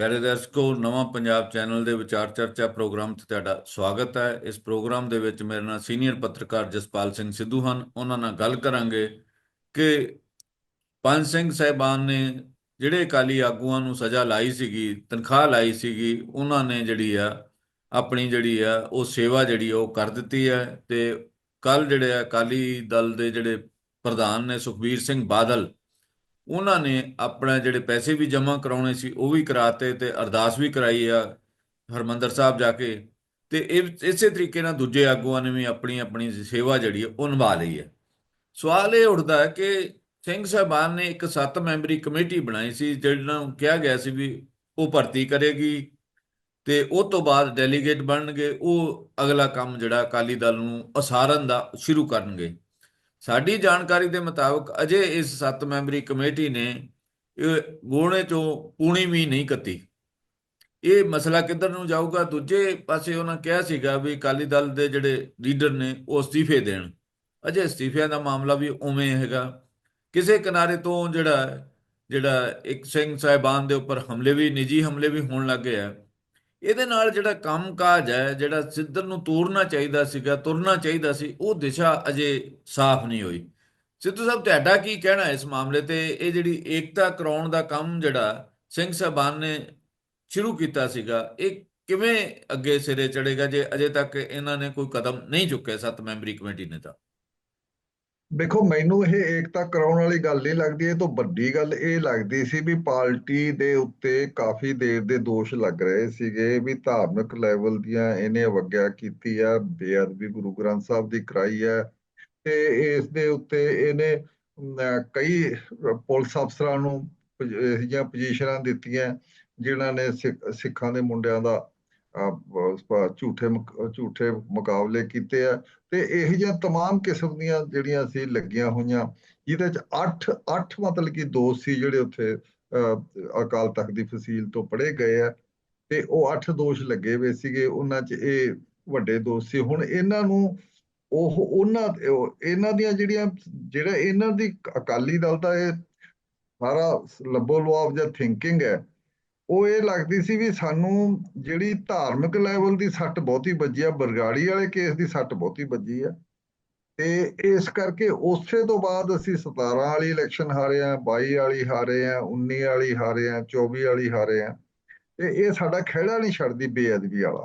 ਪਿਆਰੇ ਦਰਸ਼ਕੋ ਨਵਾਂ ਪੰਜਾਬ ਚੈਨਲ ਦੇ ਵਿਚਾਰ ਚਰਚਾ ਪ੍ਰੋਗਰਾਮ 'ਤੇ ਤੁਹਾਡਾ ਸਵਾਗਤ ਹੈ। ਇਸ ਪ੍ਰੋਗਰਾਮ ਦੇ ਵਿੱਚ ਮੇਰੇ ਨਾਲ ਸੀਨੀਅਰ ਪੱਤਰਕਾਰ ਜਸਪਾਲ ਸਿੰਘ ਸਿੱਧੂ ਹਨ। ਉਹਨਾਂ ਨਾਲ ਗੱਲ ਕਰਾਂਗੇ ਕਿ ਪੰਜ ਸਿੰਘ ਸਾਹਿਬਾਨ ਨੇ ਜਿਹੜੇ ਅਕਾਲੀ ਆਗੂਆਂ ਨੂੰ ਸਜ਼ਾ ਲਾਈ ਸੀਗੀ, ਤਨਖਾਹ ਲਾਈ ਸੀਗੀ, ਉਹਨਾਂ ਨੇ ਜਿਹੜੀ ਆ, ਆਪਣੀ ਜਿਹੜੀ ਆ, ਉਹ ਸੇਵਾ ਜਿਹੜੀ ਉਹ ਕਰ ਦਿੱਤੀ ਹੈ ਤੇ ਕੱਲ ਜਿਹੜੇ ਆ ਅਕਾਲੀ ਦਲ ਦੇ ਜਿਹੜੇ ਪ੍ਰਧਾਨ ਨੇ ਸੁਖਬੀਰ ਸਿੰਘ ਬਾਦਲ ਉਹਨਾਂ ਨੇ ਆਪਣਾ ਜਿਹੜੇ ਪੈਸੇ ਵੀ ਜਮ੍ਹਾਂ ਕਰਾਉਣੇ ਸੀ, ਉਹ ਵੀ ਕਰਾਤੇ ਤੇ ਅਰਦਾਸ ਵੀ ਕਰਾਈ ਆ ਹਰਮੰਦਰ ਸਾਹਿਬ ਜਾ ਕੇ। ਤੇ ਇਹ ਇਸੇ ਤਰੀਕੇ ਨਾਲ ਦੂਜੇ ਆਗੂਆਂ ਨੇ ਵੀ ਆਪਣੀ ਆਪਣੀ ਸੇਵਾ ਜਿਹੜੀ ਹੈ ਉਹ ਨਿਭਾ ਲਈ ਹੈ ਸਵਾਲ ਇਹ ਉੱਠਦਾ ਹੈ ਕਿ ਸਿੰਘ ਸਾਹਿਬਾਨ ਨੇ ਇੱਕ ਸੱਤ ਮੈਂਬਰੀ ਕਮੇਟੀ ਬਣਾਈ ਸੀ, ਜਿਹਨਾਂ ਨੂੰ ਕਿਹਾ ਗਿਆ ਸੀ ਵੀ ਉਹ ਭਰਤੀ ਕਰੇਗੀ ਤੇ ਉਹ ਤੋਂ ਬਾਅਦ ਡੈਲੀਗੇਟ ਬਣਨਗੇ, ਉਹ ਅਗਲਾ ਕੰਮ ਜਿਹੜਾ ਅਕਾਲੀ ਦਲ ਨੂੰ ਅਸਾਰਨ ਦਾ ਸ਼ੁਰੂ ਕਰਨਗੇ। ਸਾਡੀ ਜਾਣਕਾਰੀ ਦੇ ਮੁਤਾਬਕ ਅਜੇ ਇਸ ਸੱਤ ਮੈਂਬਰੀ ਕਮੇਟੀ ਨੇ ਗੋਣੇ ਚੋਂ ਪੂਣੀ ਵੀ ਨਹੀਂ ਕੱਤੀ। ਇਹ ਮਸਲਾ ਕਿੱਧਰ ਨੂੰ ਜਾਊਗਾ? ਦੂਜੇ ਪਾਸੇ ਉਹਨਾਂ ਕਿਹਾ ਸੀਗਾ ਵੀ ਅਕਾਲੀ ਦਲ ਦੇ ਜਿਹੜੇ ਲੀਡਰ ਨੇ, ਉਹ ਅਸਤੀਫੇ ਦੇਣ। ਅਜੇ ਅਸਤੀਫਿਆਂ ਦਾ ਮਾਮਲਾ ਵੀ ਉਵੇਂ ਹੈਗਾ। ਕਿਸੇ ਕਿਨਾਰੇ ਤੋਂ ਜਿਹੜਾ ਜਿਹੜਾ ਇੱਕ ਸਿੰਘ ਸਾਹਿਬਾਨ ਦੇ ਉੱਪਰ ਹਮਲੇ ਵੀ, ਨਿੱਜੀ ਹਮਲੇ ਵੀ ਹੋਣ ਲੱਗੇ ਆ। ਇਹਦੇ ਨਾਲ ਜਿਹੜਾ ਕੰਮਕਾਜ ਹੈ, ਜਿਹੜਾ ਸਿੱਧਰ ਨੂੰ ਤੋਰਨਾ ਚਾਹੀਦਾ ਸੀਗਾ, ਤੁਰਨਾ ਚਾਹੀਦਾ ਸੀ, ਉਹ ਦਿਸ਼ਾ ਅਜੇ ਸਾਫ਼ ਨਹੀਂ ਹੋਈ। ਸਿੱਧੂ ਸਾਹਿਬ, ਤੁਹਾਡਾ ਕੀ ਕਹਿਣਾ ਇਸ ਮਾਮਲੇ ਤੇ? ਇਹ ਜਿਹੜੀ ਏਕਤਾ ਕਰਾਉਣ ਦਾ ਕੰਮ ਜਿਹੜਾ ਸਿੰਘ ਸਾਹਿਬਾਨ ਨੇ ਸ਼ੁਰੂ ਕੀਤਾ ਸੀਗਾ, ਇਹ ਕਿਵੇਂ ਅੱਗੇ ਸਿਰੇ ਚੜੇਗਾ ਜੇ ਅਜੇ ਤੱਕ ਇਹਨਾਂ ਨੇ ਕੋਈ ਕਦਮ ਨਹੀਂ ਚੁੱਕਿਆ ਸੱਤ ਮੈਂਬਰੀ ਕਮੇਟੀ ਨੇ ਤਾਂ? ਦੇਖੋ, ਮੈਨੂੰ ਇਹ ਏਕਤਾ ਕਰਾਉਣ ਵਾਲੀ ਗੱਲ ਨਹੀਂ ਲੱਗਦੀ, ਇਹ ਤੋਂ ਵੱਡੀ ਗੱਲ ਇਹ ਲੱਗਦੀ ਸੀ ਵੀ ਪਾਰਟੀ ਦੇ ਉੱਤੇ ਕਾਫੀ ਦੇਰ ਦੇ ਦੋਸ਼ ਲੱਗ ਰਹੇ ਸੀਗੇ ਵੀ ਧਾਰਮਿਕ ਲੈਵਲ ਦੀਆਂ ਇਹਨੇ ਅਵਗਿਆ ਕੀਤੀ ਆ, ਬੇਅਦਬੀ ਗੁਰੂ ਗ੍ਰੰਥ ਸਾਹਿਬ ਦੀ ਕਰਾਈ ਹੈ ਤੇ ਇਸ ਦੇ ਉੱਤੇ ਇਹਨੇ ਕਈ ਪੁਲਿਸ ਅਫਸਰਾਂ ਨੂੰ, ਇਹੋ ਜਿਹੀਆਂ ਪੋਜੀਸ਼ਨਾਂ ਦਿੱਤੀਆਂ, ਜਿਨ੍ਹਾਂ ਨੇ ਸਿੱਖਾਂ ਦੇ ਮੁੰਡਿਆਂ ਦਾ ਝੂਠੇ ਝੂਠੇ ਮੁਕਾਬਲੇ ਕੀਤੇ ਆ ਤੇ ਇਹ ਜਿਹੀਆਂ तमाम ਕਿਸਮ ਦੀਆਂ ਜਿਹੜੀਆਂ ਸੀ ਲੱਗੀਆਂ ਹੋਈਆਂ ਜਿਹਦੇ ਚ 8 8 ਮਤਲਬ ਕਿ ਦੋਸ਼ ਸੀ ਜਿਹੜੇ ਉੱਥੇ ਅਕਾਲ ਤਖਤ ਦੀ ਫਸੀਲ ਤੋਂ ਪੜੇ ਗਏ ਆ ਤੇ ਉਹ 8 ਦੋਸ਼ ਲੱਗੇ ਹੋਏ ਸੀਗੇ ਉਹਨਾਂ ਚ ਇਹ ਵੱਡੇ ਦੋਸ਼ ਸੀ ਹੁਣ ਇਹਨਾਂ ਨੂੰ ਉਹ ਉਹਨਾਂ ਇਹਨਾਂ ਦੀਆਂ ਜਿਹੜੀਆਂ ਜਿਹੜਾ ਇਹਨਾਂ ਦੀ ਅਕਾਲੀ ਦਲ ਦਾ ਇਹ ਸਾਰਾ ਲੱਭੋ ਲਵਾਬ ਜਾਂ ਥਿੰਕਿੰਗ ਹੈ ਉਹ ਇਹ ਲੱਗਦੀ ਸੀ ਵੀ ਸਾਨੂੰ ਜਿਹੜੀ ਧਾਰਮਿਕ ਲੈਵਲ ਦੀ ਸੱਟ ਬਹੁਤੀ ਵੱਜੀ ਆ, ਬਰਗਾੜੀ ਵਾਲੇ ਕੇਸ ਦੀ ਸੱਟ ਬਹੁਤੀ ਵੱਜੀ ਆ। ਤੇ ਇਸ ਕਰਕੇ ਉਸੇ ਤੋਂ ਬਾਅਦ ਅਸੀਂ 17 ਵਾਲੀ ਇਲੈਕਸ਼ਨ ਹਾਰੇ ਆ 22 ਵਾਲੀ ਹਾਰੇ ਆ 19 ਵਾਲੀ ਹਾਰੇ ਆ 24 ਵਾਲੀ ਹਾਰੇ ਆ। ਤੇ ਇਹ ਸਾਡਾ ਖਿਹੜਾ ਨਹੀਂ ਛੱਡਦੀ ਬੇਅਦਬੀ ਵਾਲਾ।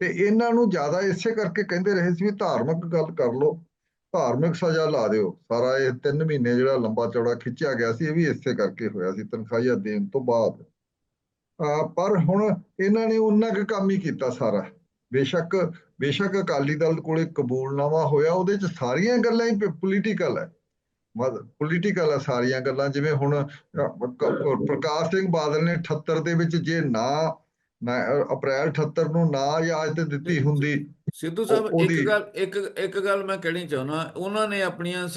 ਤੇ ਇਹਨਾਂ ਨੂੰ ਜ਼ਿਆਦਾ ਇਸੇ ਕਰਕੇ ਕਹਿੰਦੇ ਰਹੇ ਸੀ ਵੀ ਧਾਰਮਿਕ ਗੱਲ ਕਰ ਲਓ, ਧਾਰਮਿਕ ਸਜ਼ਾ ਲਾ ਦਿਓ। ਸਾਰਾ ਇਹ 3 ਮਹੀਨੇ ਜਿਹੜਾ ਲੰਬਾ ਚੌੜਾ ਖਿੱਚਿਆ ਗਿਆ ਸੀ, ਇਹ ਵੀ ਇਸੇ ਕਰਕੇ ਹੋਇਆ ਸੀ ਤਨਖਾਹਾਂ ਦੇਣ ਤੋਂ ਬਾਅਦ। ਪਰ ਹੁਣ ਇਹਨਾਂ ਨੇ ਉਹਨਾਂ ਕੁ ਕੰਮ ਹੀ ਕੀਤਾ ਸਾਰਾ। ਬੇਸ਼ੱਕ ਬੇਸ਼ੱਕ ਅਕਾਲੀ ਦਲ ਕੋਲੇ ਕਬੂਲਨਾਮਾ ਹੋਇਆ, ਉਹਦੇ ਚ ਸਾਰੀਆਂ ਗੱਲਾਂ ਹੀ ਪੋਲੀਟੀਕਲ ਹੈ। ਪੋਲੀਟੀਕਲ ਹੈ ਸਾਰੀਆਂ ਗੱਲਾਂ, ਜਿਵੇਂ ਹੁਣ ਪ੍ਰਕਾਸ਼ ਸਿੰਘ ਬਾਦਲ ਨੇ 78 ਦੇ ਵਿੱਚ ਜੇ ਨਾ ਅਪ੍ਰੈਲ 78 ਨੂੰ ਨਾ ਯਾਦ ਦਿੱਤੀ ਹੁੰਦੀ ਸਿੱਧੂ ਸਾਹਿਬ ਇੱਕ ਗੱਲ ਇੱਕ ਇੱਕ ਗੱਲ ਮੈਂ ਕਹਿਣੀ ਚਾਹੁੰਦਾ ਉਹਨਾਂ ਨੇ ਆਪਣੀਆਂ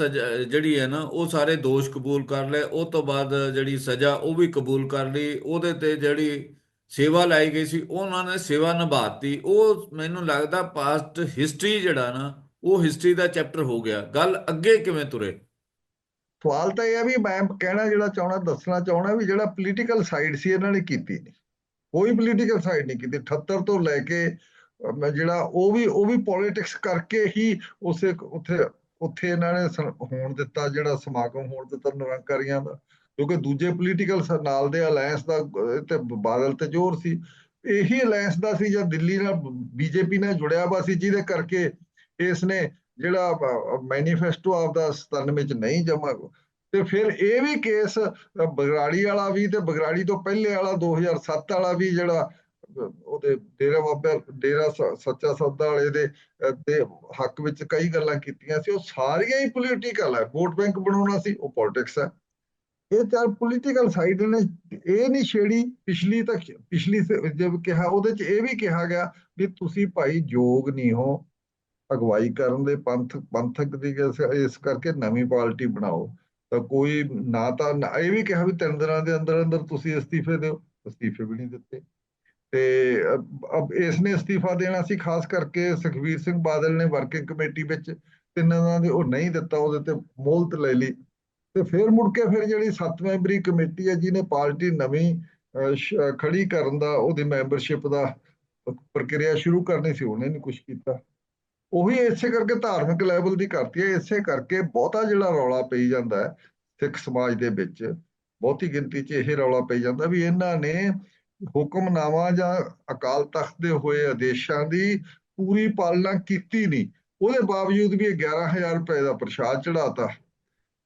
ਜਿਹੜੀ ਹੈ ਨਾ ਉਹ ਸਾਰੇ ਦੋਸ਼ ਕਬੂਲ ਕਰ ਲਏ ਉਹ ਤੋਂ ਬਾਅਦ ਜਿਹੜੀ ਸਜ਼ਾ ਉਹ ਵੀ ਕਬੂਲ ਕਰ ਲਈ ਉਹਦੇ ਤੇ ਜਿਹੜੀ ਸੇਵਾ ਲਾਈ ਗਈ ਸੀ ਉਹਨਾਂ ਨੇ ਸੇਵਾ ਨਿਭਾਤੀ। ਉਹ ਮੈਨੂੰ ਲੱਗਦਾ ਪਾਸਟ ਹਿਸਟਰੀ ਜਿਹੜਾ ਨਾ ਉਹ ਹਿਸਟਰੀ ਦਾ ਚੈਪਟਰ ਹੋ ਗਿਆ। ਗੱਲ ਅੱਗੇ ਕਿਵੇਂ ਤੁਰੇ? ਸਵਾਲ ਤਾਂ ਇਹ ਆ ਵੀ ਮੈਂ ਕਹਿਣਾ ਜਿਹੜਾ ਚਾਹਣਾ ਦੱਸਣਾ ਚਾਹਣਾ ਵੀ ਜਿਹੜਾ ਪੋਲੀਟੀਕਲ ਸਾਈਡ ਸੀ ਇਹਨਾਂ ਨੇ ਕੀਤੀ ਨਹੀਂ ਕੋਈ ਪੋਲੀਟੀਕਲ ਸਾਈਡ ਨਹੀਂ ਕੀਤੀ। 78 ਤੋਂ ਲੈ ਕੇ ਜਿਹੜਾ ਉਹ ਵੀ ਉਹ ਵੀ ਪੋਲਿਟਿਕਸ ਕਰਕੇ ਹੀ ਉਸੇ ਉੱਥੇ ਉੱਥੇ ਇਹਨਾਂ ਨੇ ਹੋਣ ਦਿੱਤਾ ਜਿਹੜਾ ਸਮਾਗਮ ਹੋਣ ਦਿੱਤਾ ਨਿਰੰਕਾਰੀਆਂ ਦਾ, ਕਿਉਂਕਿ ਦੂਜੇ ਪੋਲੀਟੀਕਲ ਨਾਲ ਦੇ ਅਲਾਈਅੰਸ ਦਾ ਤੇ ਬਾਦਲ ਤੇ ਜ਼ੋਰ ਸੀ। ਇਹੀ ਅਲਾਈਅੰਸ ਦਾ ਸੀ ਜਦ ਦਿੱਲੀ ਨਾਲ ਬੀਜੇਪੀ ਨਾਲ ਜੁੜਿਆ ਵਾ ਸੀ, ਜਿਹਦੇ ਕਰਕੇ ਇਸ ਨੇ ਜਿਹੜਾ ਮੈਨੀਫੈਸਟੋ ਆਪਦਾ 97 ਚ ਨਹੀਂ ਜਮਾ ਤੇ ਫਿਰ ਇਹ ਵੀ ਕੇਸ ਬਗਰਾੜੀ ਵਾਲਾ ਵੀ ਤੇ ਬਗਰਾੜੀ ਤੋਂ ਪਹਿਲੇ ਵਾਲਾ 2007 ਵਾਲਾ ਵੀ ਜਿਹੜਾ ਉਹਦੇ ਡੇਰਾ ਬਾਬਾ ਡੇਰਾ ਸੱਚਾ ਸੌਦਾ ਵਾਲੇ ਦੇ ਦੇ ਹੱਕ ਵਿੱਚ ਕਈ ਗੱਲਾਂ ਕੀਤੀਆਂ ਸੀ, ਉਹ ਸਾਰੀਆਂ ਹੀ ਪੋਲੀਟੀਕਲ ਹੈ ਵੋਟ ਬੈਂਕ ਬਣਾਉਣਾ ਸੀ, ਉਹ ਪੋਲਿਟਿਕਸ ਹੈ ਇਹ ਚਾਰ ਪੋਲੀਟੀਕਲ ਸਾਈਡ ਨੇ, ਇਹ ਨਹੀਂ ਛੇੜੀ ਪਿਛਲੀ ਤੱਕ ਪਿਛਲੀ ਜਦ ਕਿਹਾ, ਉਹਦੇ ਚ ਇਹ ਵੀ ਕਿਹਾ ਗਿਆ ਵੀ ਤੁਸੀਂ ਭਾਈ ਯੋਗ ਨਹੀਂ ਹੋ, ਅਗਵਾਈ ਕਰਨ ਦੇ ਪੰਥ, ਪੰਥਕ ਦੀ ਇਸ ਕਰਕੇ ਨਵੀਂ ਪਾਰਟੀ ਬਣਾਓ। ਤਾਂ ਕੋਈ ਨਾ ਤਾਂ ਇਹ ਵੀ ਕਿਹਾ ਵੀ ਤਿੰਨ ਦਿਨਾਂ ਦੇ ਅੰਦਰ ਅੰਦਰ ਤੁਸੀਂ ਅਸਤੀਫੇ ਦਿਓ, ਅਸਤੀਫੇ ਵੀ ਨਹੀਂ ਦਿੱਤੇ। ਤੇ ਅਬ ਇਸ ਨੇ ਅਸਤੀਫਾ ਦੇਣਾ ਸੀ, ਖਾਸ ਕਰਕੇ ਸੁਖਵੀਰ ਸਿੰਘ ਬਾਦਲ ਨੇ ਵਰਕਿੰਗ ਕਮੇਟੀ ਵਿੱਚ ਤਿੰਨਾਂ ਦੇ ਉਹ ਨਹੀਂ ਦਿੱਤਾ, ਉਹਦੇ ਤੇ ਮੋਹਲਤ ਲੈ ਲਈ। ਤੇ ਫਿਰ ਮੁੜ ਕੇ ਫਿਰ ਜਿਹੜੀ ਸੱਤ ਮੈਂਬਰੀ ਕਮੇਟੀ ਹੈ, ਜਿਹਨੇ ਪਾਰਟੀ ਨਵੀਂ ਖੜੀ ਕਰਨ ਦਾ, ਉਹਦੀ ਮੈਂਬਰਸ਼ਿਪ ਦਾ ਪ੍ਰਕਿਰਿਆ ਸ਼ੁਰੂ ਕਰਨੀ ਸੀ, ਉਹਨੇ ਨਹੀਂ ਕੁਝ ਕੀਤਾ। ਉਹੀ ਇਸੇ ਕਰਕੇ ਧਾਰਮਿਕ ਲੈਵਲ ਦੀ ਕਰਤੀ ਹੈ, ਇਸੇ ਕਰਕੇ ਬਹੁਤਾ ਜਿਹੜਾ ਰੌਲਾ ਪਈ ਜਾਂਦਾ ਹੈ ਸਿੱਖ ਸਮਾਜ ਦੇ ਵਿੱਚ, ਬਹੁਤੀ ਗਿਣਤੀ 'ਚ ਇਹ ਰੌਲਾ ਪਈ ਜਾਂਦਾ ਵੀ ਇਹਨਾਂ ਨੇ ਹੁਕਮਨਾਮਾ ਜਾਂ ਅਕਾਲ ਤਖਤ ਦੇ ਹੋਏ ਆਦੇਸ਼ਾਂ ਦੀ ਪੂਰੀ ਪਾਲਣਾ ਕੀਤੀ ਨਹੀਂ। ਉਹਦੇ ਬਾਵਜੂਦ ਵੀ ਇਹ 11000 ਰੁਪਏ ਦਾ ਪ੍ਰਸ਼ਾਦ ਚੜਾਤਾ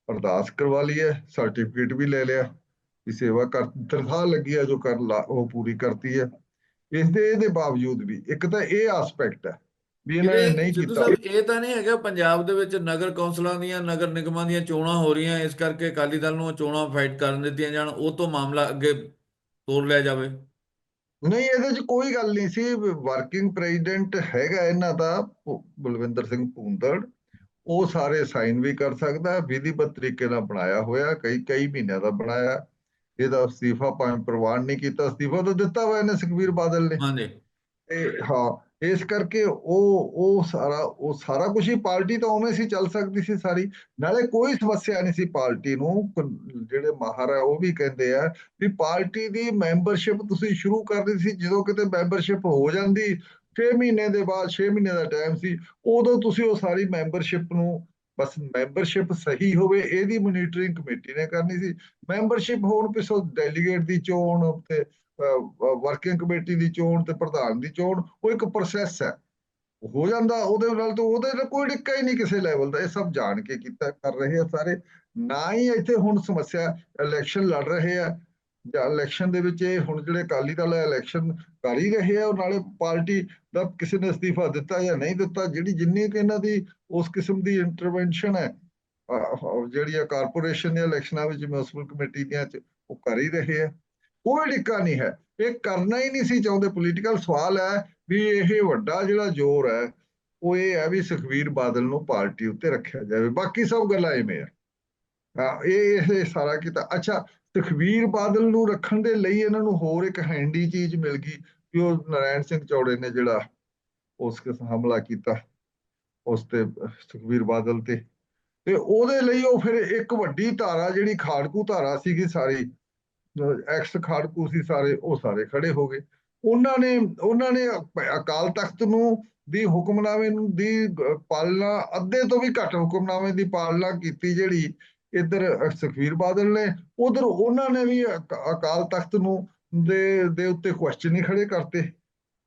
ਅਰਦਾਸ ਕਰਵਾ ਲਈ ਹੈ ਸਰਟੀਫਿਕੇਟ ਵੀ ਲੈ ਲਿਆ। ਵੀ ਸੇਵਾ ਕਰ ਤਨਖਾਹ ਲੱਗੀ ਹੈ ਜੋ ਕਰ ਉਹ ਪੂਰੀ ਕਰਤੀ ਹੈ। ਇਸ ਦੇ ਇਹਦੇ ਬਾਵਜੂਦ ਵੀ ਇੱਕ ਤਾਂ ਇਹ ਐਸਪੈਕਟ ਹੈ ਵੀ ਇਹਨਾਂ ਨੇ ਇਹ ਨਹੀਂ ਕੀਤਾ। ਇਹ ਤਾਂ ਨਹੀਂ ਹੈਗਾ ਪੰਜਾਬ ਦੇ ਵਿੱਚ ਨਗਰ ਕੌਂਸਲਾਂ ਦੀਆਂ ਨਗਰ ਨਿਗਮਾਂ ਦੀਆਂ ਚੋਣਾਂ ਹੋ ਰਹੀਆਂ ਇਸ ਕਰਕੇ ਅਕਾਲੀ ਦਲ ਨੂੰ ਚੋਣਾਂ ਫਾਈਟ ਕਰਨ ਦਿੱਤੀਆਂ ਜਾਣ ਉਹ ਤੋਂ ਮਾਮਲਾ ਅੱਗੇ ਤੋਰ ਲਿਆ ਜਾਵੇ। ਨਹੀਂ ਇਹਦੇ 'ਚ ਕੋਈ ਗੱਲ ਨਹੀਂ ਸੀ। ਵਰਕਿੰਗ ਪ੍ਰੈਜ਼ੀਡੈਂਟ ਹੈਗਾ ਇਹਨਾਂ ਦਾ ਬਲਵਿੰਦਰ ਸਿੰਘ ਭੂੰਦੜ। ਉਹ ਸਾਰੇ ਸਾਈਨ ਵੀ ਕਰ ਸਕਦਾ ਹੈ, ਵਿਧੀਵਤ ਤਰੀਕੇ ਨਾਲ ਬਣਾਇਆ ਹੋਇਆ ਕਈ ਕਈ ਮਹੀਨਿਆਂ ਦਾ ਬਣਾਇਆ। ਇਹਦਾ ਅਸਤੀਫਾ ਭਾਵੇਂ ਪ੍ਰਵਾਨ ਨਹੀਂ ਕੀਤਾ ਅਸਤੀਫਾ ਤਾਂ ਦਿੱਤਾ ਹੋਇਆ ਇਹਨੇ ਸੁਖਬੀਰ ਬਾਦਲ ਨੇ। ਹਾਂਜੀ। ਤੇ ਹਾਂ ਇਸ ਕਰਕੇ ਉਹ ਉਹ ਸਾਰਾ ਉਹ ਸਾਰਾ ਕੁਝ ਹੀ ਪਾਰਟੀ ਤਾਂ ਉਵੇਂ ਸੀ, ਚੱਲ ਸਕਦੀ ਸੀ ਸਾਰੀ। ਨਾਲੇ ਕੋਈ ਸਮੱਸਿਆ ਨਹੀਂ ਸੀ ਪਾਰਟੀ ਨੂੰ ਜਿਹੜੇ ਮਾਹਰ ਹੈ ਉਹ ਵੀ ਕਹਿੰਦੇ ਆ ਵੀ ਪਾਰਟੀ ਦੀ ਮੈਂਬਰਸ਼ਿਪ ਤੁਸੀਂ ਸ਼ੁਰੂ ਕਰਨੀ ਸੀ, ਜਦੋਂ ਕਿਤੇ ਮੈਂਬਰਸ਼ਿਪ ਹੋ ਜਾਂਦੀ 6 ਮਹੀਨੇ ਦੇ ਬਾਅਦ 6 ਮਹੀਨੇ ਦਾ ਟਾਈਮ ਸੀ, ਉਦੋਂ ਤੁਸੀਂ ਉਹ ਸਾਰੀ ਮੈਂਬਰਸ਼ਿਪ ਨੂੰ, ਬਸ ਮੈਂਬਰਸ਼ਿਪ ਸਹੀ ਹੋਵੇ, ਇਹਦੀ ਮੋਨੀਟਰਿੰਗ ਕਮੇਟੀ ਨੇ ਕਰਨੀ ਸੀ। ਮੈਂਬਰਸ਼ਿਪ ਹੋਣ ਪਿੱਛੋਂ ਡੈਲੀਗੇਟ ਦੀ ਚੋਣ, ਤੇ ਵਰਕਿੰਗ ਕਮੇਟੀ ਦੀ ਚੋਣ ਤੇ ਪ੍ਰਧਾਨ ਦੀ ਚੋਣ, ਉਹ ਇੱਕ ਪ੍ਰੋਸੈਸ ਹੈ। ਹੋ ਜਾਂਦਾ ਉਹਦੇ ਨਾਲ ਤਾਂ ਉਹਦੇ ਨਾਲ ਕੋਈ ਡਿੱਕਾ ਹੀ ਨਹੀਂ ਕਿਸੇ ਲੈਵਲ ਦਾ। ਇਹ ਸਭ ਜਾਣ ਕੇ ਕੀਤਾ, ਕਰ ਰਹੇ ਆ ਸਾਰੇ। ਨਾ ਹੀ ਇੱਥੇ ਹੁਣ ਸਮੱਸਿਆ ਇਲੈਕਸ਼ਨ ਲੜ ਰਹੇ ਆ। ਜਾਂ ਇਲੈਕਸ਼ਨ ਦੇ ਵਿੱਚ ਇਹ ਹੁਣ ਜਿਹੜੇ ਅਕਾਲੀ ਦਲ ਹੈ ਇਲੈਕਸ਼ਨ ਕਰ ਹੀ ਰਹੇ ਆ, ਉਹ ਨਾਲੇ ਪਾਰਟੀ ਦਾ ਕਿਸੇ ਨੇ ਅਸਤੀਫਾ ਦਿੱਤਾ ਜਾਂ ਨਹੀਂ ਦਿੱਤਾ, ਜਿਹੜੀ ਜਿੰਨੀ ਕਿ ਇਹਨਾਂ ਦੀ ਉਸ ਕਿਸਮ ਦੀ ਇੰਟਰਵੈਂਸ਼ਨ ਹੈ ਜਿਹੜੀ ਆ ਕਾਰਪੋਰੇਸ਼ਨ ਦੇ ਇਲੈਕਸ਼ਨਾਂ ਵਿੱਚ ਮਿਊਨਿਸਪਲ ਕਮੇਟੀ ਦੀਆਂ ਚ, ਉਹ ਕਰ ਹੀ ਰਹੇ ਆ। ਕੋਈ ਡਿੱਕਾ ਨਹੀਂ ਹੈ। ਇਹ ਕਰਨਾ ਹੀ ਨਹੀਂ ਸੀ ਚਾਹੁੰਦੇ। ਪੋਲੀਟੀਕਲ ਸਵਾਲ ਹੈ ਵੀ ਇਹ ਵੱਡਾ ਜਿਹੜਾ ਜ਼ੋਰ ਹੈ ਉਹ ਇਹ ਹੈ ਵੀ ਸੁਖਬੀਰ ਬਾਦਲ ਨੂੰ ਪਾਰਟੀ ਉੱਤੇ ਰੱਖਿਆ ਜਾਵੇ। ਬਾਕੀ ਸਭ ਗੱਲਾਂ ਐਵੇਂ ਆ। ਹਾਂ, ਇਹ ਇਹ ਸਾਰਾ ਕੀਤਾ। ਅੱਛਾ ਸੁਖਬੀਰ ਬਾਦਲ ਨੂੰ ਰੱਖਣ ਦੇ ਲਈ ਇਹਨਾਂ ਨੂੰ ਹੋਰ ਇੱਕ ਹੈਂਡੀ ਚੀਜ਼ ਮਿਲ ਗਈ ਕਿ ਉਹ ਨਾਰਾਇਣ ਸਿੰਘ ਚੌੜੇ ਨੇ ਜਿਹੜਾ ਉਸ ਕਿਸ ਹਮਲਾ ਕੀਤਾ ਉਸ ਤੇ ਸੁਖਬੀਰ ਬਾਦਲ ਤੇ। ਤੇ ਉਹਦੇ ਲਈ ਉਹ ਫਿਰ ਇੱਕ ਵੱਡੀ ਧਾਰਾ ਜਿਹੜੀ ਖਾੜਕੂ ਧਾਰਾ ਸੀਗੀ ਸਾਰੀ ਐਕਸ ਖਾੜਕੂ ਸੀ ਸਾਰੇ ਉਹ ਸਾਰੇ ਖੜੇ ਹੋ ਗਏ। ਉਹਨਾਂ ਨੇ ਉਹਨਾਂ ਨੇ ਅਕ- ਅਕਾਲ ਤਖਤ ਨੂੰ ਦੀ ਹੁਕਮਨਾਮੇ ਨੂੰ ਦੀ ਪਾਲਣਾ ਅੱਧੇ ਤੋਂ ਵੀ ਘੱਟ ਹੁਕਮਨਾਮੇ ਦੀ ਪਾਲਣਾ ਕੀਤੀ ਜਿਹੜੀ ਇੱਧਰ ਸੁਖਬੀਰ ਬਾਦਲ ਨੇ ਉਧਰ ਉਹਨਾਂ ਨੇ ਵੀ ਅਕ- ਅਕਾਲ ਤਖਤ ਨੂੰ ਦੇ ਦੇ ਉੱਤੇ ਕੁਐਸਚਨ ਹੀ ਖੜੇ ਕਰਤੇ।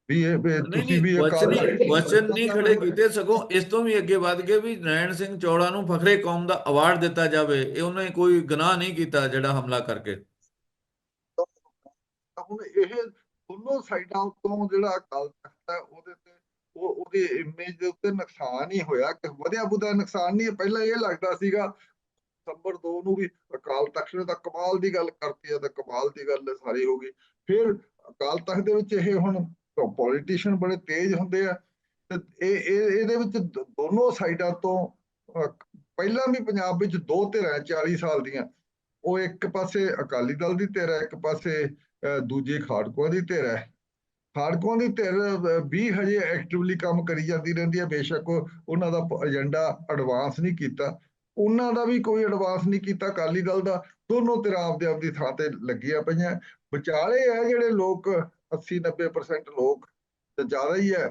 ਵੀ ਇਹ ਤੁਸੀਂ ਵੀ ਅਕਾਲ ਕੁਐਸਚਨ ਨਹੀਂ ਖੜੇ ਕੀਤੇ ਸਗੋਂ ਇਸ ਤੋਂ ਵੀ ਅੱਗੇ ਵੱਧ ਗਏ ਵੀ ਨਰਾਇਣ ਸਿੰਘ ਚੌੜਾ ਨੂੰ ਫਖਰੇ ਕੌਮ ਦਾ ਅਵਾਰਡ ਦਿੱਤਾ ਜਾਵੇ ਇਹ ਉਹਨੇ ਕੋਈ ਗੁਨਾਹ ਨਹੀਂ ਕੀਤਾ ਜਿਹੜਾ ਹਮਲਾ ਕਰਕੇ। ਹੁਣ ਇਹ ਦੋਨੋਂ ਸਾਈਡਾਂ ਤੋਂ ਜਿਹੜਾ ਅਕਾਲ ਤਖਤ ਹੈ, ਉਹਦੇ ਤੇ ਉਹ, ਉਹਦੀ ਇਮੇਜ ਦੇ ਉੱਤੇ ਨੁਕਸਾਨ ਹੀ ਹੋਇਆ ਕਿ ਵਧਿਆ ਬੁੱਧਾ ਨੁਕਸਾਨ ਨਹੀਂ ਪਹਿਲਾਂ ਇਹ ਲੱਗਦਾ ਸੀਗਾ ਨੰਬਰ 2 ਨੂੰ ਵੀ ਅਕਾਲ ਤਖਤ ਨੇ ਤਾਂ ਕਮਾਲ ਦੀ ਗੱਲ ਕਰਤੀ ਹੈ, ਤਾਂ ਕਮਾਲ ਦੀ ਗੱਲ ਸਾਰੀ ਹੋ ਗਈ। ਫਿਰ ਅਕਾਲ ਤਖਤ ਦੇ ਵਿੱਚ ਇਹ ਹੁਣ ਪੋਲੀਟੀਸ਼ੀਅਨ ਬੜੇ ਤੇਜ਼ ਹੁੰਦੇ ਆ ਤੇ ਇਹ ਇਹ, ਇਹਦੇ ਵਿੱਚ ਦ- ਦੋਨੋਂ ਸਾਈਡਾਂ ਤੋਂ ਪਹਿਲਾਂ ਵੀ ਪੰਜਾਬ ਵਿੱਚ ਦੋ ਧਿਰਾਂ 40 ਸਾਲ ਦੀਆਂ। ਉਹ ਇੱਕ ਪਾਸੇ ਅਕਾਲੀ ਦਲ ਦੀ ਧਿਰ ਹੈ, ਇੱਕ ਪਾਸੇ ਦੂਜੇ ਖਾੜਕੂਆਂ ਦੀ ਧਿਰ ਹੈ। ਖਾੜਕੂਆਂ ਦੀ ਧਿਰ ਅਹ, ਵੀ ਹਜੇ ਐਕਟਿਵਲੀ ਕੰਮ ਕਰੀ ਜਾਂਦੀ ਰਹਿੰਦੀ ਹੈ। ਬੇਸ਼ੱਕ ਉਹਨਾਂ ਦਾ ਏਜੰਡਾ ਐਡਵਾਂਸ ਨਹੀਂ ਕੀਤਾ। ਉਹਨਾਂ ਦਾ ਵੀ ਕੋਈ ਐਡਵਾਂਸ ਨਹੀਂ ਕੀਤਾ ਅਕਾਲੀ ਦਲ ਦਾ। ਦੋਨੋਂ ਧਿਰਾਂ ਆਪਦੇ ਆਪਦੀ ਥਾਂ ਤੇ ਲੱਗੀਆਂ ਪਈਆਂ। ਵਿਚਾਲੇ ਹੈ ਜਿਹੜੇ ਲੋਕ 80 90% ਲੋਕ ਤੇ ਜ਼ਿਆਦਾ ਹੀ ਹੈ।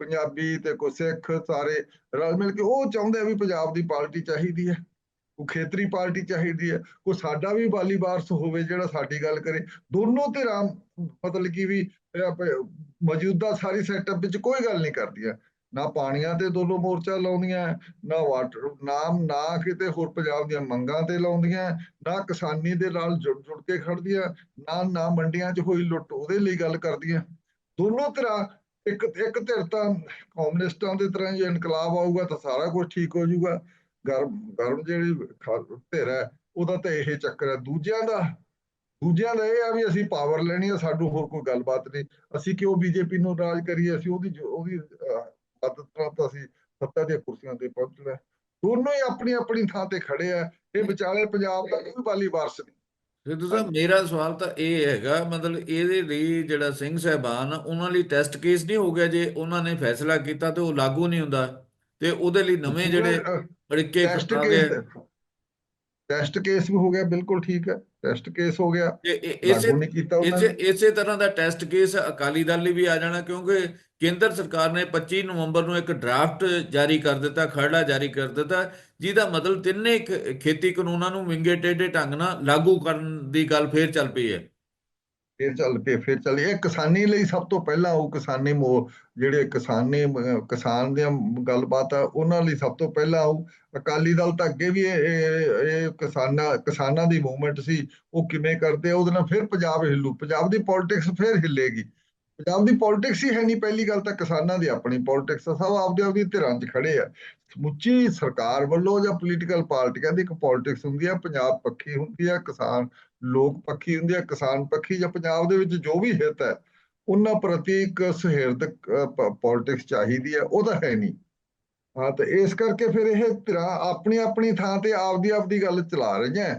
ਪੰਜਾਬੀ ਤੇ ਕੋ ਸਿੱਖ ਸਾਰੇ ਰਲ ਮਿਲ ਕੇ ਉਹ ਚਾਹੁੰਦੇ ਆ ਵੀ ਪੰਜਾਬ ਦੀ ਪਾਰਟੀ ਚਾਹੀਦੀ ਹੈ। ਕੋਈ ਖੇਤਰੀ ਪਾਰਟੀ ਚਾਹੀਦੀ ਹੈ, ਕੋਈ ਸਾਡਾ ਵੀ ਬਾਲੀ ਵਾਰਸ ਹੋਵੇ ਜਿਹੜਾ ਸਾਡੀ ਗੱਲ ਕਰੇ। ਦੋਨੋਂ ਧਿਰਾਂ ਮਤਲਬ ਕਿ ਵੀ, ਇਹ ਮੌਜੂਦਾ ਸਾਰੀ ਸੈਟਅਪ ਵਿੱਚ ਕੋਈ ਗੱਲ ਨਹੀਂ ਕਰਦੀਆਂ ਨਾ ਪਾਣੀਆਂ ਤੇ ਦੋਨੋਂ ਮੋਰਚਾ ਲਾਉਂਦੀਆਂ, ਨਾ ਵਾਟਰ ਨਾਮ ਨਾ ਕਿਤੇ ਹੋਰ ਪੰਜਾਬ ਦੀਆਂ ਮੰਗਾਂ ਤੇ ਲਾਉਂਦੀਆਂ, ਨਾ ਕਿਸਾਨੀ ਦੇ ਨਾਲ ਜੁੜ ਜੁੜ ਕੇ ਖੜਦੀਆਂ ਨਾ ਨਾ ਮੰਡੀਆਂ 'ਚ ਹੋਈ ਲੁੱਟ ਉਹਦੇ ਲਈ ਗੱਲ ਕਰਦੀਆਂ। ਦੋਨੋਂ ਧਿਰਾਂ, ਇੱਕ ਇੱਕ ਧਿਰ ਤਾਂ ਕਮਿਊਨਿਸਟਾਂ ਦੇ ਤਰ੍ਹਾਂ ਜੇ ਇਨਕਲਾਬ ਆਊਗਾ ਤਾਂ ਸਾਰਾ ਕੁਝ ਠੀਕ ਹੋ ਜਾਊਗਾ। ਗਰਮ ਗਰਮ ਜਿਹੜੀ ਧਿਰ ਉਹਦਾ ਤਾਂ ਇਹ ਚੱਕਰ ਹੈ। ਦੂਜਿਆਂ ਦਾ ਦੂਜਿਆਂ ਦਾ ਇਹ ਆ ਵੀ ਅਸੀਂ ਪਾਵਰ ਲੈਣੀ ਆ ਸਾਨੂੰ ਹੋਰ ਕੋਈ ਗੱਲਬਾਤ ਨਹੀਂ। ਅਸੀਂ ਕਿਉਂ ਬੀਜੇਪੀ ਨੂੰ ਰਾਜ ਕਰੀਏ? ਅਸੀਂ ਉਹਦੀ ਉਹਦੀ ਮਦਦ ਨਾਲ ਤਾਂ ਅਸੀਂ ਸੱਤਾ ਦੀਆਂ ਕੁਰਸੀਆਂ ਤੇ ਪਹੁੰਚਣਾ। ਦੋਨੋਂ ਹੀ ਆਪਣੀ ਆਪਣੀ ਥਾਂ ਤੇ ਖੜੇ ਆ। ਇਹ ਵਿਚਾਲੇ ਪੰਜਾਬ ਦਾ ਕੋਈ ਵਾਲੀ ਵਾਰਸ ਨਹੀਂ। ਸਿੱਧੂ ਸਾਹਿਬ ਮੇਰਾ ਸਵਾਲ ਤਾਂ ਇਹ ਹੈਗਾ ਮਤਲਬ ਇਹਦੇ ਲਈ ਜਿਹੜਾ ਸਿੰਘ ਸਾਹਿਬਾਨ ਉਹਨਾਂ ਲਈ ਟੈਸਟ ਕੇਸ ਨਹੀਂ ਹੋ ਗਿਆ ਜੇ ਉਹਨਾਂ ਨੇ ਫੈਸਲਾ ਕੀਤਾ ਤੇ ਉਹ ਲਾਗੂ ਨਹੀਂ ਹੁੰਦਾ? ਤੇ ਉਹਦੇ ਲਈ ਨਵੇਂ ਜਿਹੜੇ ਅੜਿੱਕੇ ਟੈਸਟ ਫਸਾਉਂਦੇ ਕੇਸ ਟੈਸਟ ਕੇਸ ਵੀ ਹੋ ਗਿਆ ਬਿਲਕੁਲ ਠੀਕ ਹੈ। ਟੈਸਟ ਕੇਸ ਹੋ ਗਿਆ। ਇਹ- ਇਹ- ਇਸੇ ਲਾਗੂ ਨਹੀਂ ਕੀਤਾ ਉਹਨਾਂ ਇਸੇ ਨੇ। ਇਸੇ ਤਰ੍ਹਾਂ ਦਾ ਟੈਸਟ ਕੇਸ ਅਕਾਲੀ ਦਲ ਲਈ ਵੀ ਆ ਜਾਣਾ ਕਿਉਂਕਿ ਕੇਂਦਰ ਸਰਕਾਰ ਨੇ 25 ਨਵੰਬਰ ਨੂੰ ਇੱਕ ਡਰਾਫਟ ਜਾਰੀ ਕਰ ਦਿੱਤਾ ਖਰੜਾ ਜਾਰੀ ਕਰ ਦਿੱਤਾ ਜਿਹਦਾ ਮਤਲਬ ਤਿੰਨੇ ਖ- ਖੇਤੀ ਕਾਨੂੰਨਾਂ ਨੂੰ ਵਿੰਗੇ ਟੇਢੇ ਢੰਗ ਨਾਲ ਲਾਗੂ ਕਰਨ ਦੀ ਗੱਲ ਫੇਰ ਚੱਲ ਪਈ ਹੈ। ਫਿਰ ਚੱਲ ਪਏ ਫਿਰ ਚੱਲ ਇਹ ਕਿਸਾਨੀ ਲਈ ਸਭ ਤੋਂ ਪਹਿਲਾਂ ਉਹ ਕਿਸਾਨੀ ਮੋ, ਜਿਹੜੇ ਕਿਸਾਨੀ, ਕਿਸਾਨ ਦੀਆਂ ਗੱਲਬਾਤ ਆ, ਉਹਨਾਂ ਲਈ ਸਭ ਤੋਂ ਪਹਿਲਾਂ ਉਹ ਅਕਾਲੀ ਦਲ ਤਾਂ ਅੱਗੇ ਵੀ ਇਹ ਕਿਸਾਨਾਂ ਕਿਸਾਨਾਂ ਦੀ ਮੂਵਮੈਂਟ ਸੀ, ਉਹ ਕਿਵੇਂ ਕਰਦੇ ਉਹਦੇ ਨਾਲ ਫਿਰ ਪੰਜਾਬ ਹਿੱਲੂ। ਪੰਜਾਬ ਦੀ ਪੋਲਿਟਿਕਸ ਫਿਰ ਹਿੱਲੇਗੀ। ਪੰਜਾਬ ਦੀ ਪੋਲਿਟਿਕਸ ਹੀ ਹੈ ਨਹੀਂ, ਪਹਿਲੀ ਗੱਲ ਤਾਂ ਕਿਸਾਨਾਂ ਦੀ ਆਪਣੀ ਪੋਲਿਟਿਕਸ ਆ, ਸਭ ਆਪਦੇ ਆਪਦੀ ਧਿਰਾਂ 'ਚ ਖੜੇ ਆ। ਸਮੁੱਚੀ ਸਰਕਾਰ ਵੱਲੋਂ ਜਾਂ ਪੋਲੀਟੀਕਲ ਪਾਰਟੀਆਂ ਦੀ ਇੱਕ ਪੋਲਿਟਿਕਸ ਹੁੰਦੀ ਆ, ਪੰਜਾਬ ਪੱਖੀ ਹੁੰਦੀ ਆ, ਕਿਸਾਨ ਲੋਕ ਪੱਖੀ ਹੁੰਦੀ ਆ, ਕਿਸਾਨ ਪੱਖੀ ਜਾਂ ਪੰਜਾਬ ਦੇ ਵਿੱਚ ਜੋ ਵੀ ਹਿੱਤ ਹੈ, ਉਹਨਾਂ ਪ੍ਰਤੀ ਇੱਕ ਸੁਹਿਰਦ ਪੋਲਿਟਿਕਸ ਚਾਹੀਦੀ ਹੈ, ਉਹ ਤਾਂ ਹੈ ਨਹੀਂ। ਹਾਂ, ਤੇ ਇਸ ਕਰਕੇ ਫਿਰ ਇਹ ਧਿਰਾਂ ਆਪਣੀ ਆਪਣੀ ਥਾਂ ਤੇ ਆਪਦੀ ਆਪਦੀ ਗੱਲ ਚਲਾ ਰਹੀਆਂ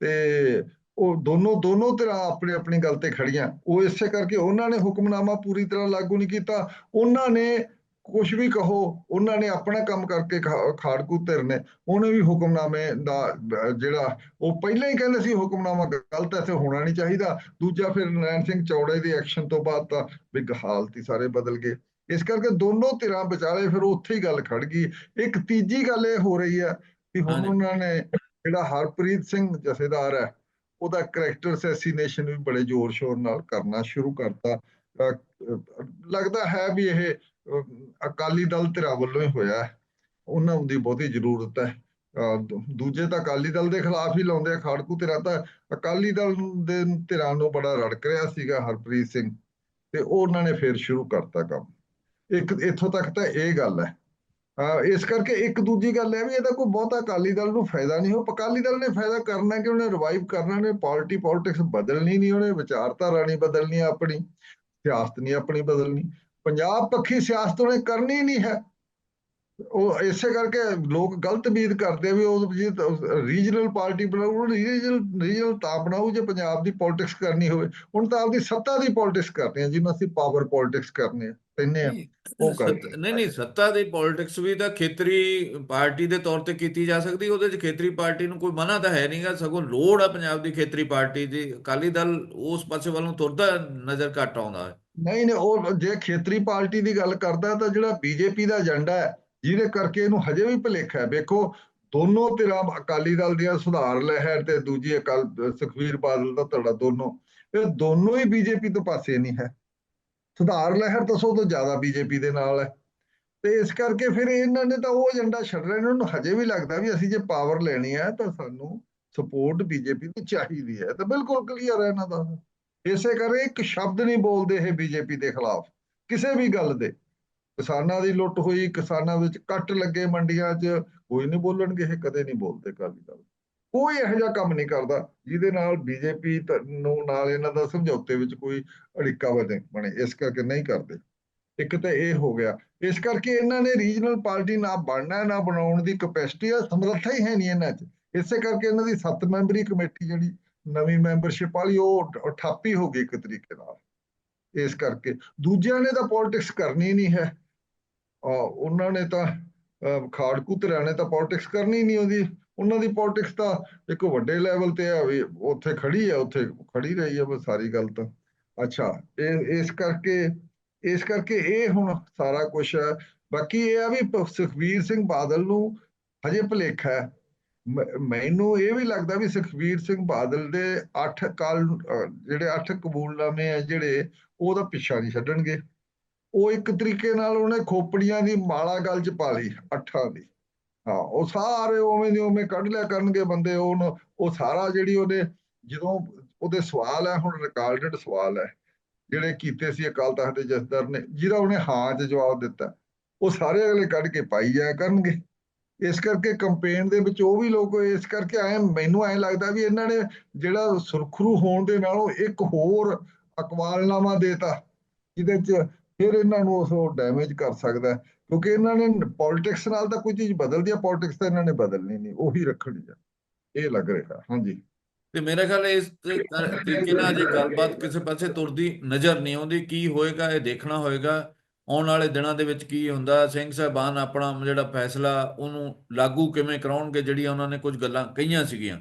ਤੇ ਉਹ ਦੋਨੋਂ ਦੋਨੋਂ ਧਿਰਾਂ ਆਪਣੀ ਆਪਣੀ ਗੱਲ ਤੇ ਖੜੀਆਂ। ਉਹ ਇਸੇ ਕਰਕੇ ਉਹਨਾਂ ਨੇ ਹੁਕਮਨਾਮਾ ਪੂਰੀ ਤਰ੍ਹਾਂ ਲਾਗੂ ਨਹੀਂ ਕੀਤਾ। ਉਹਨਾਂ ਨੇ ਕੁਝ ਵੀ ਕਹੋ ਉਹਨਾਂ ਨੇ ਆਪਣਾ ਕੰਮ ਕਰਕੇ ਖਾੜਕੂ ਧਿਰ ਨੇ ਉਹਨੇ ਵੀ ਹੁਕਮਨਾਮੇ ਦਾ ਜਿਹੜਾ ਉਹ ਪਹਿਲਾਂ ਹੀ ਕਹਿੰਦੇ ਸੀ ਹੁਕਮਨਾਮਾ ਗਲਤ ਹੈ ਤੇ ਹੋਣਾ ਨਹੀਂ ਚਾਹੀਦਾ। ਦੂਜਾ ਫਿਰ ਨਰੈਣ ਸਿੰਘ ਚੌੜੇ ਦੇ ਐਕਸ਼ਨ ਤੋਂ ਬਾਅਦ ਤਾਂ ਵੀ ਹਾਲਤ ਹੀ ਸਾਰੇ ਬਦਲ ਗਏ। ਇਸ ਕਰਕੇ ਦੋਨੋਂ ਧਿਰਾਂ ਵਿਚਾਲੇ ਫਿਰ ਉੱਥੇ ਹੀ ਗੱਲ ਖੜ ਗਈ। ਇੱਕ ਤੀਜੀ ਗੱਲ ਇਹ ਹੋ ਰਹੀ ਹੈ ਕਿ ਹੁਣ। ਉਹਨਾਂ ਨੇ ਜਿਹੜਾ ਹਰਪ੍ਰੀਤ ਸਿੰਘ ਜਥੇਦਾਰ ਹੈ ਉਹਦਾ ਕਰੈਕਟਰ ਅਸੈਸੀਨੇਸ਼ਨ ਵੀ ਬੜੇ ਜ਼ੋਰ ਸ਼ੋਰ ਨਾਲ ਕਰਨਾ ਸ਼ੁਰੂ ਕਰਤਾ। ਲੱਗਦਾ ਹੈ ਵੀ ਇਹ ਅਕਾਲੀ ਦਲ ਧਿਰਾਂ ਵੱਲੋਂ ਹੀ ਹੋਇਆ ਉਹਨਾਂ ਦੀ ਬਹੁਤੀ ਜ਼ਰੂਰਤ ਹੈ। ਦੂਜੇ ਤਾਂ ਅਕਾਲੀ ਦਲ ਦੇ ਖਿਲਾਫ ਹੀ ਲਾਉਂਦੇ ਆ। ਖਾੜਕੂ ਧਿਰਾਂ ਤਾਂ ਅਕਾਲੀ ਦਲ ਦੇ ਧਿਰਾਂ ਨੂੰ ਬੜਾ ਰੜਕ ਰਿਹਾ ਸੀਗਾ, ਹਰਪ੍ਰੀਤ ਸਿੰਘ। ਤੇ ਉਹ ਉਹਨਾਂ ਨੇ ਫੇਰ ਸ਼ੁਰੂ ਕਰਤਾ ਕੰਮ। ਇੱਕ, ਇੱਥੋਂ ਤੱਕ ਤਾਂ ਇਹ ਗੱਲ ਹੈ। ਹਾਂ ਇਸ ਕਰਕੇ ਇੱਕ ਦੂਜੀ ਗੱਲ ਹੈ ਵੀ ਇਹਦਾ ਕੋਈ ਬਹੁਤਾ ਅਕਾਲੀ ਦਲ ਨੂੰ ਫਾਇਦਾ ਨਹੀਂ। ਹੋ ਅਕਾਲੀ ਦਲ ਨੇ ਫਾਇਦਾ ਕਰਨਾ ਕਿ ਉਹਨੇ ਰਿਵਾਈਵ ਕਰਨਾ ਨੇ ਪਾਰਟੀ ਪੋਲਿਟਿਕਸ ਬਦਲਣੀ ਨਹੀਂ। ਉਹਨੇ ਵਿਚਾਰਧਾਰਾ ਨਹੀਂ ਬਦਲਣੀ ਆਪਣੀ। ਸਿਆਸਤ ਨਹੀਂ ਆਪਣੀ ਬਦਲਣੀ। ਪੰਜਾਬ ਪੱਖੀ ਸਿਆਸਤ ਉਹਨੇ ਕਰਨੀ ਨਹੀਂ ਹੈ। ਉਹ ਇਸੇ ਕਰਕੇ ਲੋਕ ਗਲਤ ਉਮੀਦ ਕਰਦੇ ਆ ਵੀ ਉਹ ਰੀਜਨਲ ਪਾਰਟੀ ਬਣਾਉ ਉਹ ਰੀਜਨਲ ਰੀਜਨਲ ਤਾਂ ਬਣਾਉ ਜੇ ਪੰਜਾਬ ਦੀ ਪੋਲਿਟਿਕਸ ਕਰਨੀ ਹੋਵੇ। ਹੁਣ ਤਾਂ ਆਪਦੀ ਸੱਤਾ ਦੀ ਪੋਲਿਟਿਕਸ ਕਰਨੀ ਹੈ ਜਿਹਨੂੰ ਅਸੀਂ ਪਾਵਰ ਪੋਲਿਟਿਕਸ ਕਰਨੇ ਆ ਕਹਿੰਦੇ ਆ। ਉਹ ਕਰਦੇ ਨਹੀਂ ਨਹੀਂ ਸੱਤਾ ਦੀ ਪੋਲਿਟਿਕਸ ਵੀ ਤਾਂ ਖੇਤਰੀ ਪਾਰਟੀ ਦੇ ਤੌਰ ਤੇ ਕੀਤੀ ਜਾ ਸਕਦੀ ਉਹਦੇ 'ਚ ਖੇਤਰੀ ਪਾਰਟੀ ਨੂੰ ਕੋਈ ਮਨਾ ਤਾਂ ਹੈ ਨਹੀਂਗਾ ਸਗੋਂ ਲੋੜ ਆ ਪੰਜਾਬ ਦੀ ਖੇਤਰੀ ਪਾਰਟੀ ਦੀ। ਅਕਾਲੀ ਦਲ ਉਸ ਪਾਸੇ ਵੱਲ ਤੁਰਦਾ ਨਜ਼ਰ ਘੱਟ ਆਉਂਦਾ ਹੈ। ਨਹੀਂ ਨਹੀਂ, ਉਹ ਜੇ ਖੇਤਰੀ ਪਾਰਟੀ ਦੀ ਗੱਲ ਕਰਦਾ ਤਾਂ ਜਿਹੜਾ ਬੀਜੇਪੀ ਦਾ ਏਜੰਡਾ ਹੈ, ਜਿਹਦੇ ਕਰਕੇ ਇਹਨੂੰ ਹਜੇ ਵੀ ਭੁਲੇਖਾ ਹੈ। ਵੇਖੋ, ਦੋਨੋਂ ਧਿਰਾਂ ਅਕਾਲੀ ਦਲ ਦੀਆਂ ਸੁਧਾਰ ਲਹਿਰ ਤੇ ਦੂਜੀ ਅਕਾਲ ਸੁਖਵੀਰ ਬਾਦਲ ਦਾ ਧੜਾ ਦੋਨੋਂ, ਇਹ ਦੋਨੋਂ ਹੀ ਬੀਜੇਪੀ ਤੋਂ ਪਾਸੇ ਨਹੀਂ ਹੈ। ਸੁਧਾਰ ਲਹਿਰ ਤਾਂ ਸਭ ਤੋਂ ਜ਼ਿਆਦਾ ਬੀਜੇਪੀ ਦੇ ਨਾਲ ਹੈ। ਤੇ ਇਸ ਕਰਕੇ ਫਿਰ ਇਹਨਾਂ ਨੇ ਤਾਂ ਉਹ ਏਜੰਡਾ ਛੱਡ ਰਹੇ ਨੇ ਉਹਨੂੰ ਹਜੇ ਵੀ ਲੱਗਦਾ ਵੀ ਅਸੀਂ ਜੇ ਪਾਵਰ ਲੈਣੀ ਹੈ ਤਾਂ ਸਾਨੂੰ ਸਪੋਰਟ ਬੀਜੇਪੀ ਦੀ ਚਾਹੀਦੀ ਹੈ। ਤਾਂ ਬਿਲਕੁਲ ਕਲੀਅਰ ਹੈ ਇਹਨਾਂ ਦਾ। ਇਸੇ ਕਰਕੇ ਇੱਕ ਸ਼ਬਦ ਨਹੀਂ ਬੋਲਦੇ ਇਹ ਬੀਜੇਪੀ ਦੇ ਖਿਲਾਫ, ਕਿਸੇ ਵੀ ਗੱਲ ਦੇ। ਕਿਸਾਨਾਂ ਦੀ ਲੁੱਟ ਹੋਈ, ਕਿਸਾਨਾਂ ਵਿੱਚ ਕੱਟ ਲੱਗੇ ਮੰਡੀਆਂ 'ਚ, ਕੋਈ ਨਹੀਂ ਬੋਲਣਗੇ, ਇਹ ਕਦੇ ਨਹੀਂ ਬੋਲਦੇ ਅਕਾਲੀ ਦਲ। ਕੋਈ ਇਹੋ ਜਿਹਾ ਕੰਮ ਨਹੀਂ ਕਰਦਾ, ਜਿਹਦੇ ਨਾਲ ਬੀਜੇਪੀ ਨੂੰ ਨਾਲ ਇਹਨਾਂ ਦਾ ਸਮਝੌਤੇ ਵਿੱਚ ਕੋਈ ਅੜਿੱਕਾ ਬਣੇ ਬਣੇ, ਇਸ ਕਰਕੇ ਨਹੀਂ ਕਰਦੇ। ਇੱਕ ਤਾਂ ਇਹ ਹੋ ਗਿਆ। ਇਸ ਕਰਕੇ ਇਹਨਾਂ ਨੇ ਰੀਜਨਲ ਪਾਰਟੀ ਨਾ ਬਣਨਾ, ਨਾ ਬਣਾਉਣ ਦੀ ਕਪੈਸਿਟੀ ਆ, ਸਮਰੱਥਾ ਹੀ ਹੈ ਨਹੀਂ ਇਹਨਾਂ 'ਚ। ਇਸੇ ਕਰਕੇ ਇਹਨਾਂ ਦੀ ਸੱਤ ਮੈਂਬਰੀ ਕਮੇਟੀ ਜਿਹੜੀ ਨਵੀਂ ਮੈਂਬਰਸ਼ਿਪ ਵਾਲੀ ਉਹ ਠਾਪੀ ਹੋ ਗਈ ਇੱਕ ਤਰੀਕੇ ਨਾਲ। ਇਸ ਕਰਕੇ। ਦੂਜਿਆਂ ਨੇ ਤਾਂ ਪੋਲਿਟਿਕਸ ਕਰਨੀ ਨਹੀਂ ਹੈ। ਉਹਨਾਂ ਨੇ ਤਾਂ ਅਹ, ਖਾੜਕੂ ਧਿਰਾਂ ਨੇ ਤਾਂ ਪੋਲਿਟਿਕਸ ਕਰਨੀ ਨਹੀਂ ਉਹਦੀ ਉਹਨਾਂ ਦੀ ਪੋਲਿਟਿਕਸ ਤਾਂ ਇੱਕ ਵੱਡੇ ਲੈਵਲ ਤੇ ਆ ਵੀ ਉੱਥੇ ਖੜੀ ਹੈ ਉੱਥੇ ਖੜੀ ਰਹੀ ਹੈ ਬਸ ਸਾਰੀ ਗੱਲ ਤਾਂ। ਅੱਛਾ ਇਹ ਇਸ ਕਰਕੇ ਇਸ ਕਰਕੇ ਇਹ ਹੁਣ ਸਾਰਾ ਕੁਝ ਹੈ। ਬਾਕੀ ਇਹ ਆ ਵੀ ਪ- ਸੁਖਬੀਰ ਸਿੰਘ ਬਾਦਲ ਨੂੰ ਹਜੇ ਭੁਲੇਖਾ ਹੈ। ਮੈਨੂੰ ਇਹ ਵੀ ਲੱਗਦਾ ਵੀ ਸੁਖਬੀਰ ਸਿੰਘ ਬਾਦਲ ਦੇ 8 ਕਾਲ ਜਿਹੜੇ 8 ਕਬੂਲਨਾਮੇ ਆ ਜਿਹੜੇ ਉਹਦਾ ਪਿੱਛਾ ਨਹੀਂ ਛੱਡਣਗੇ। ਉਹ ਇੱਕ ਤਰੀਕੇ ਨਾਲ ਉਹਨੇ ਖੋਪੜੀਆਂ ਦੀ ਮਾਲਾ ਗੱਲ 'ਚ ਪਾ ਲਈ, ਅੱਠਾਂ ਦੀ। ਹਾਂ, ਉਹ ਸਾਰੇ ਉਵੇਂ ਦੀ ਉਵੇਂ ਕੱਢ ਲਿਆ ਕਰਨਗੇ ਬੰਦੇ ਉਹਨੂੰ ਉਹ ਸਾਰਾ ਜਿਹੜੀ ਉਹਨੇ ਜਦੋਂ ਉਹਦੇ ਸਵਾਲ ਹੈ ਹੁਣ ਰਿਕਾਰਡਡ ਸਵਾਲ ਹੈ ਜਿਹੜੇ ਕੀਤੇ ਸੀ ਅਕਾਲ ਤਖਤ ਦੇ ਜਥੇਦਾਰ ਨੇ, ਜਿਹਦਾ ਉਹਨੇ ਹਾਂ 'ਚ ਜਵਾਬ ਦਿੱਤਾ, ਉਹ ਸਾਰੇ ਅਗਲੇ ਕੱਢ ਕੇ ਪਾਈ ਜਾਇਆ ਕਰਨਗੇ। ਇਸ ਕਰਕੇ ਕੰਪੇਨ ਦੇ ਵਿੱਚ ਉਹ ਵੀ ਲੋਕ, ਇਸ ਕਰਕੇ ਆਏ ਮੈਨੂੰ ਐਂ ਲੱਗਦਾ ਵੀ ਇਹਨਾਂ ਨੇ ਜਿਹੜਾ ਸੁਰਖਰੂ ਹੋਣ ਦੇ ਨਾਲੋਂ ਇੱਕ ਹੋਰ ਅਕਵਾਲਨਾਮਾ ਦੇਤਾ, ਜਿਹਦੇ 'ਚ ਫਿਰ ਇਹਨਾਂ ਨੂੰ ਉਹ ਡੈਮੇਜ ਕਰ ਸਕਦਾ ਕਿਉਂਕਿ ਇਹਨਾਂ ਨੇ ਪੋਲਿਟਿਕਸ ਨਾਲ ਤਾਂ ਕੋਈ ਚੀਜ਼ ਬਦਲਦੀ ਹੈ ਪੋਲਿਟਿਕਸ ਤਾਂ ਇਹਨਾਂ ਨੇ ਬਦਲਣੀ ਨਹੀਂ, ਉਹੀ ਰੱਖਣੀ ਆ। ਇਹ ਲੱਗ ਰਿਹਾ, ਹਾਂਜੀ। ਤੇ ਮੇਰੇ ਖਿਆਲ ਇਸ ਤਰੀਕੇ ਨਾਲ ਜੇ ਗੱਲਬਾਤ ਕਿਸੇ ਪਾਸੇ ਤੁਰਦੀ ਨਜ਼ਰ ਨਹੀਂ ਆਉਂਦੀ, ਕੀ ਹੋਏਗਾ, ਇਹ ਦੇਖਣਾ ਹੋਏਗਾ। ਆਉਣ ਵਾਲੇ ਦਿਨਾਂ ਦੇ ਵਿੱਚ ਕੀ ਹੁੰਦਾ? ਸਿੰਘ ਸਾਹਿਬਾਨ ਆਪਣਾ ਜਿਹੜਾ ਫੈਸਲਾ ਉਹਨੂੰ ਲਾਗੂ ਕਿਵੇਂ ਕਰਾਉਣਗੇ? ਜਿਹੜੀਆਂ ਉਹਨਾਂ ਨੇ ਕੁਝ ਗੱਲਾਂ ਕਹੀਆਂ ਸੀਗੀਆਂ।